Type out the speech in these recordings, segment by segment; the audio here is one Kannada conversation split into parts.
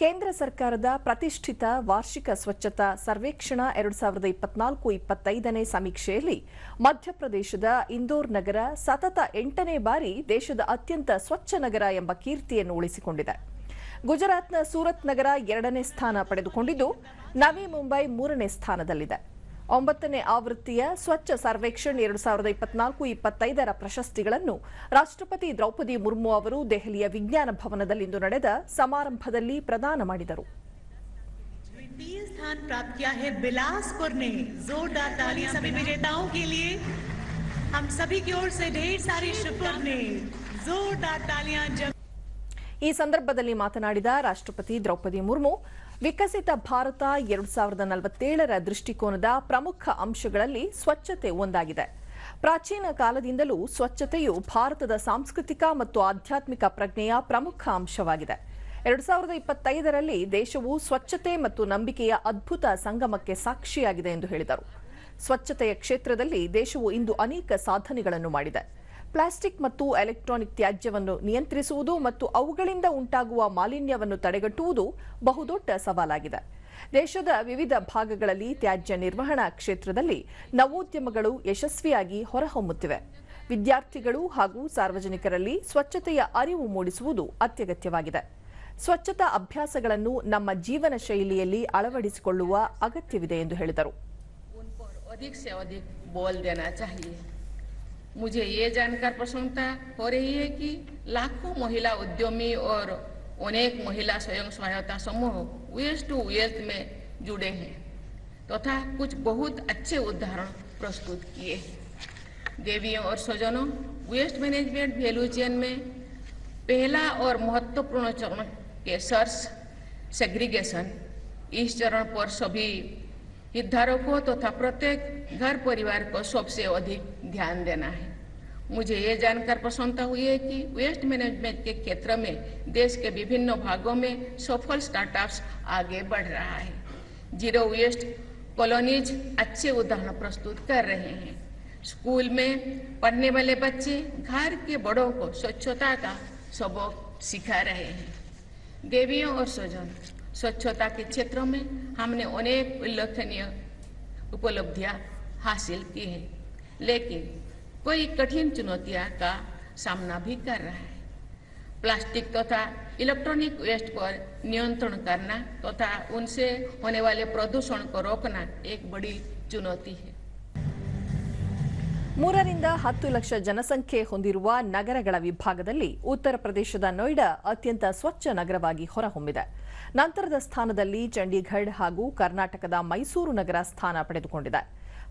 ಕೇಂದ್ರ ಸರ್ಕಾರದ ಪ್ರತಿಷ್ಠಿತ ವಾರ್ಷಿಕ ಸ್ವಚ್ಛತಾ ಸರ್ವೇಕ್ಷಣಾ ಎರಡು ಸಾವಿರದ ಇಪ್ಪತ್ನಾಲ್ಕು ಇಪ್ಪತ್ತೈದನೇ ಸಮೀಕ್ಷೆಯಲ್ಲಿ ಮಧ್ಯಪ್ರದೇಶದ ಇಂದೋರ್ ನಗರ ಸತತ ಎಂಟನೇ ಬಾರಿ ದೇಶದ ಅತ್ಯಂತ ಸ್ವಚ್ಛ ನಗರ ಎಂಬ ಕೀರ್ತಿಯನ್ನು ಉಳಿಸಿಕೊಂಡಿದೆ. ಗುಜರಾತ್ನ ಸೂರತ್ ನಗರ ಎರಡನೇ ಸ್ಥಾನ ಪಡೆದುಕೊಂಡಿದ್ದು, ನವಿ ಮುಂಬೈ ಮೂರನೇ ಸ್ಥಾನದಲ್ಲಿದೆ. ಒಂಬತ್ತನೇ ಆವೃತ್ತಿಯ ಸ್ವಚ್ಛ ಸರ್ವೇಕ್ಷಣ್ ಎರಡು ಸಾವಿರದ ಇಪ್ಪತ್ನಾಲ್ಕು ಇಪ್ಪತ್ತೈದರ ಪ್ರಶಸ್ತಿಗಳನ್ನು ರಾಷ್ಟ್ರಪತಿ ದ್ರೌಪದಿ ಮುರ್ಮು ಅವರು ದೆಹಲಿಯ ವಿಜ್ಞಾನ ಭವನದಲ್ಲಿಂದು ನಡೆದ ಸಮಾರಂಭದಲ್ಲಿ ಪ್ರದಾನ ಮಾಡಿದರು. ಈ ಸಂದರ್ಭದಲ್ಲಿ ಮಾತನಾಡಿದ ರಾಷ್ಟ್ರಪತಿ ದ್ರೌಪದಿ ಮುರ್ಮು ವಿಕಸಿತ ಭಾರತ ಎರಡು ಸಾವಿರದ ನಲವತ್ತೇಳರ ದೃಷ್ಟಿಕೋನದ ಪ್ರಮುಖ ಅಂಶಗಳಲ್ಲಿ ಸ್ವಚ್ಛತೆ ಒಂದಾಗಿದೆ. ಪ್ರಾಚೀನ ಕಾಲದಿಂದಲೂ ಸ್ವಚ್ಛತೆಯು ಭಾರತದ ಸಾಂಸ್ಕೃತಿಕ ಮತ್ತು ಆಧ್ಯಾತ್ಮಿಕ ಪ್ರಜ್ಞೆಯ ಪ್ರಮುಖ ಅಂಶವಾಗಿದೆ. ಎರಡು ಸಾವಿರದ ಇಪ್ಪತ್ತೈದರಲ್ಲಿ ದೇಶವು ಸ್ವಚ್ಛತೆ ಮತ್ತು ನಂಬಿಕೆಯ ಅದ್ಭುತ ಸಂಗಮಕ್ಕೆ ಸಾಕ್ಷಿಯಾಗಿದೆ ಎಂದು ಹೇಳಿದರು. ಸ್ವಚ್ಛತೆಯ ಕ್ಷೇತ್ರದಲ್ಲಿ ದೇಶವು ಇಂದು ಅನೇಕ ಸಾಧನೆಗಳನ್ನು ಮಾಡಿದೆ. ಪ್ಲಾಸ್ಟಿಕ್ ಮತ್ತು ಎಲೆಕ್ಟ್ರಾನಿಕ್ ತ್ಯಾಜ್ಯವನ್ನು ನಿಯಂತ್ರಿಸುವುದು ಮತ್ತು ಅವುಗಳಿಂದ ಉಂಟಾಗುವ ಮಾಲಿನ್ಯವನ್ನು ತಡೆಗಟ್ಟುವುದು ಬಹುದೊಡ್ಡ ಸವಾಲಾಗಿದೆ. ದೇಶದ ವಿವಿಧ ಭಾಗಗಳಲ್ಲಿ ತ್ಯಾಜ್ಯ ನಿರ್ವಹಣಾ ಕ್ಷೇತ್ರದಲ್ಲಿ ನವೋದ್ಯಮಗಳು ಯಶಸ್ವಿಯಾಗಿ ಹೊರಹೊಮ್ಮುತ್ತಿವೆ. ವಿದ್ಯಾರ್ಥಿಗಳು ಹಾಗೂ ಸಾರ್ವಜನಿಕರಲ್ಲಿ ಸ್ವಚ್ಛತೆಯ ಅರಿವು ಮೂಡಿಸುವುದು ಅತ್ಯಗತ್ಯವಾಗಿದೆ. ಸ್ವಚ್ಛತಾ ಅಭ್ಯಾಸಗಳನ್ನು ನಮ್ಮ ಜೀವನ ಶೈಲಿಯಲ್ಲಿ ಅಳವಡಿಸಿಕೊಳ್ಳುವ ಅಗತ್ಯವಿದೆ ಎಂದು ಹೇಳಿದರು. मुझे ये जानकर प्रसन्नता हो रही है कि लाखों महिला उद्यमी और अनेक महिला स्वयं सहायता समूह वेस्ट टू वेल्थ में जुड़े हैं, तथा तो कुछ बहुत अच्छे उदाहरण प्रस्तुत किए हैं। देवियों और स्वजनों वेस्ट मैनेजमेंट वैल्यू चेन में पहला और महत्वपूर्ण चरण के सर्च सेग्रीगेशन इस चरण पर सभी हितधारकों तथा तो प्रत्येक घर परिवार को सबसे अधिक ध्यान देना है। मुझे ये जानकर प्रसन्नता हुई है कि वेस्ट मैनेजमेंट के क्षेत्र में देश के विभिन्न भागों में सफल स्टार्टअप्स आगे बढ़ रहा है। ज़ीरो वेस्ट कॉलोनीज अच्छे उदाहरण प्रस्तुत कर रहे हैं। स्कूल में पढ़ने वाले बच्चे घर के बड़ों को स्वच्छता का सबक सिखा रहे हैं। देवियों और स्वजन स्वच्छता के क्षेत्र में हमने अनेक उल्लेखनीय उपलब्धियाँ हासिल की हैं, लेकिन कोई कठिन चुनौतियाँ का सामना भी कर रहा है। प्लास्टिक तथा तो इलेक्ट्रॉनिक वेस्ट पर नियंत्रण करना तथा तो उनसे होने वाले प्रदूषण को रोकना एक बड़ी चुनौती है। ಮೂರರಿಂದ ಹತ್ತು ಲಕ್ಷ ಜನಸಂಖ್ಯೆ ಹೊಂದಿರುವ ನಗರಗಳ ವಿಭಾಗದಲ್ಲಿ ಉತ್ತರ ಪ್ರದೇಶದ ನೋಯ್ಡಾ ಅತ್ಯಂತ ಸ್ವಚ್ಛ ನಗರವಾಗಿ ಹೊರಹೊಮ್ಮಿದೆ. ನಂತರದ ಸ್ಥಾನದಲ್ಲಿ ಚಂಡೀಗಢ ಹಾಗೂ ಕರ್ನಾಟಕದ ಮೈಸೂರು ನಗರ ಸ್ಥಾನ ಪಡೆದುಕೊಂಡಿದೆ.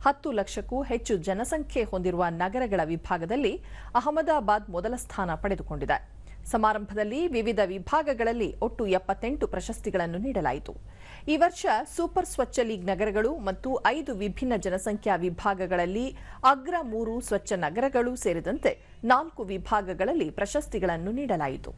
ಹತ್ತು ಲಕ್ಷಕ್ಕೂ ಹೆಚ್ಚು ಜನಸಂಖ್ಯೆ ಹೊಂದಿರುವ ನಗರಗಳ ವಿಭಾಗದಲ್ಲಿ ಅಹಮದಾಬಾದ್ ಮೊದಲ ಸ್ಥಾನ ಪಡೆದುಕೊಂಡಿದೆ. ಸಮಾರಂಭದಲ್ಲಿ ವಿವಿಧ ವಿಭಾಗಗಳಲ್ಲಿ ಒಟ್ಟು ಎಪ್ಪತ್ತೆಂಟು ಪ್ರಶಸ್ತಿಗಳನ್ನು ನೀಡಲಾಯಿತು. ಈ ವರ್ಷ ಸೂಪರ್ ಸ್ವಚ್ಛ ಲೀಗ್ ನಗರಗಳು ಮತ್ತು ಐದು ವಿಭಿನ್ನ ಜನಸಂಖ್ಯಾ ವಿಭಾಗಗಳಲ್ಲಿ ಅಗ್ರ ಮೂರು ಸ್ವಚ್ಛ ನಗರಗಳು ಸೇರಿದಂತೆ ನಾಲ್ಕು ವಿಭಾಗಗಳಲ್ಲಿ ಪ್ರಶಸ್ತಿಗಳನ್ನು ನೀಡಲಾಯಿತು.